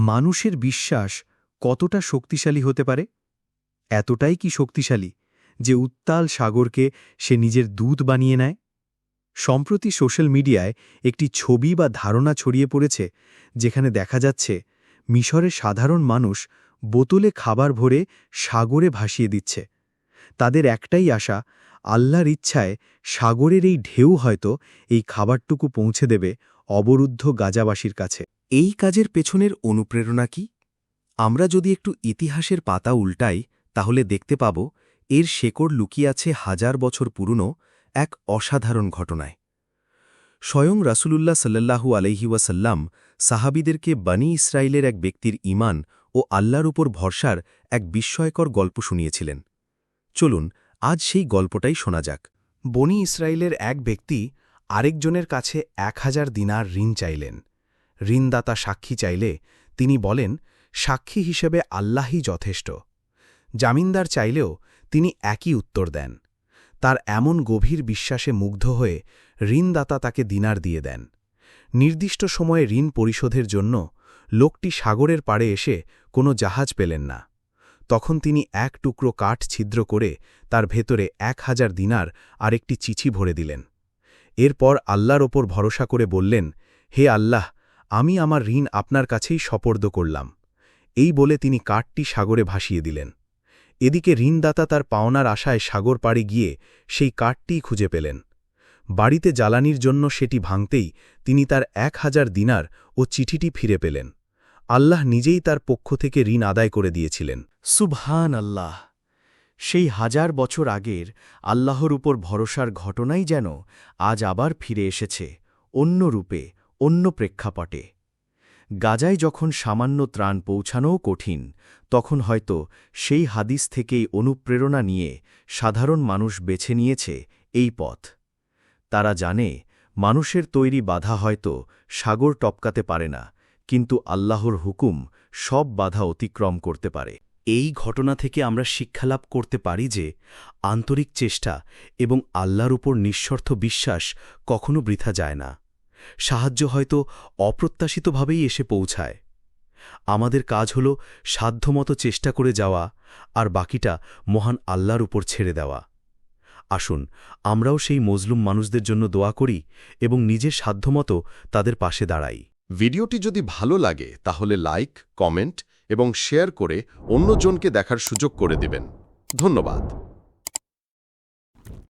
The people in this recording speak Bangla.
মানুষের বিশ্বাস কতটা শক্তিশালী হতে পারে? এতটাই কি শক্তিশালী যে উত্তাল সাগরকে সে নিজের দুধ বানিয়ে নেয়? সম্প্রতি সোশ্যাল মিডিয়ায় একটি ছবি বা ধারণা ছড়িয়ে পড়েছে যেখানে দেখা যাচ্ছে মিশরের সাধারণ মানুষ বোতলে খাবার ভরে সাগরে ভাসিয়ে দিচ্ছে। তাদের একটাই আশা, আল্লাহর ইচ্ছায় সাগরের এই ঢেউ হয়তো এই খাবারটুকু পৌঁছে দেবে অবরুদ্ধ গাজাবাসীর কাছে। এই কাজের পেছনের অনুপ্রেরণা কি? আমরা যদি একটু ইতিহাসের পাতা উল্টাই, তাহলে দেখতে পাব, এর শেকড় লুকিয়ে আছে হাজার বছর পুরনো এক অসাধারণ ঘটনায়। স্বয়ং রাসূলুল্লাহ সাল্লাল্লাহু আলহি ওয়াসাল্লাম সাহাবিদেরকে বানি ইসরায়েলের এক ব্যক্তির ইমান ও আল্লাহর উপর ভরসার এক বিস্ময়কর গল্প শুনিয়েছিলেন। চলুন, আজ সেই গল্পটাই শোনা যাক। বনি ইসরায়েলের এক ব্যক্তি আরেকজনের কাছে এক হাজার দিনার ঋণ চাইলেন। ঋণদাতা সাক্ষী চাইলে তিনি বলেন, সাক্ষী হিসেবে আল্লাহই যথেষ্ট। জামিনদার চাইলেও তিনি একই উত্তর দেন। তার এমন গভীর বিশ্বাসে মুগ্ধ হয়ে ঋণদাতা তাকে দিনার দিয়ে দেন। নির্দিষ্ট সময়ে ঋণ পরিশোধের জন্য লোকটি সাগরের পাড়ে এসে কোনো জাহাজ পেলেন না। তখন তিনি এক টুকরো কাঠ ছিদ্র করে তার ভেতরে এক হাজার দিনার আর একটি চিঠি ভরে দিলেন। এরপর আল্লাহর ওপর ভরসা করে বললেন, হে আল্লাহ আমি আমার ঋণ আপনার কাছেই সপর্দ করলাম। এই বলে তিনি কাঠটি সাগরে ভাসিয়ে দিলেন। এদিকে ঋণদাতা তার পাওনার আশায় সাগর পাড়ে গিয়ে সেই কাঠটিই খুঁজে পেলেন। বাড়িতে জ্বালানির জন্য সেটি ভাঙতেই তিনি তার এক হাজার দিনার ও চিঠিটি ফিরে পেলেন। আল্লাহ নিজেই তার পক্ষ থেকে ঋণ আদায় করে দিয়েছিলেন। সুবহান আল্লাহ সেই হাজার বছর আগের আল্লাহর উপর ভরসার ঘটনাই যেন আজ আবার ফিরে এসেছে অন্য রূপে অন্য প্রেক্ষাপটে। গাজায় যখন সামান্য ত্রাণ পৌঁছানোও কঠিন, তখন হয়তো সেই হাদিস থেকেই অনুপ্রেরণা নিয়ে সাধারণ মানুষ বেছে নিয়েছে এই পথ। তারা জানে, মানুষের তৈরি বাধা হয়তো সাগর টপকাতে পারে না, কিন্তু আল্লাহর হুকুম সব বাধা অতিক্রম করতে পারে। এই ঘটনা থেকে আমরা শিক্ষালাভ করতে পারি যে, আন্তরিক চেষ্টা এবং আল্লাহর উপর নিঃস্বার্থ বিশ্বাস কখনো বৃথা যায় না। সাহায্য হয়তো অপ্রত্যাশিতভাবেই এসে পৌঁছায়। আমাদের কাজ হল সাধ্যমতো চেষ্টা করে যাওয়া আর বাকিটা মহান আল্লাহর উপর ছেড়ে দেওয়া। আসুন, আমরাও সেই মজলুম মানুষদের জন্য দোয়া করি এবং নিজের সাধ্যমতো তাদের পাশে দাঁড়াই। ভিডিওটি যদি ভালো লাগে, তাহলে লাইক, কমেন্ট এবং শেয়ার করে অন্যজনকে দেখার সুযোগ করে দেবেন। ধন্যবাদ।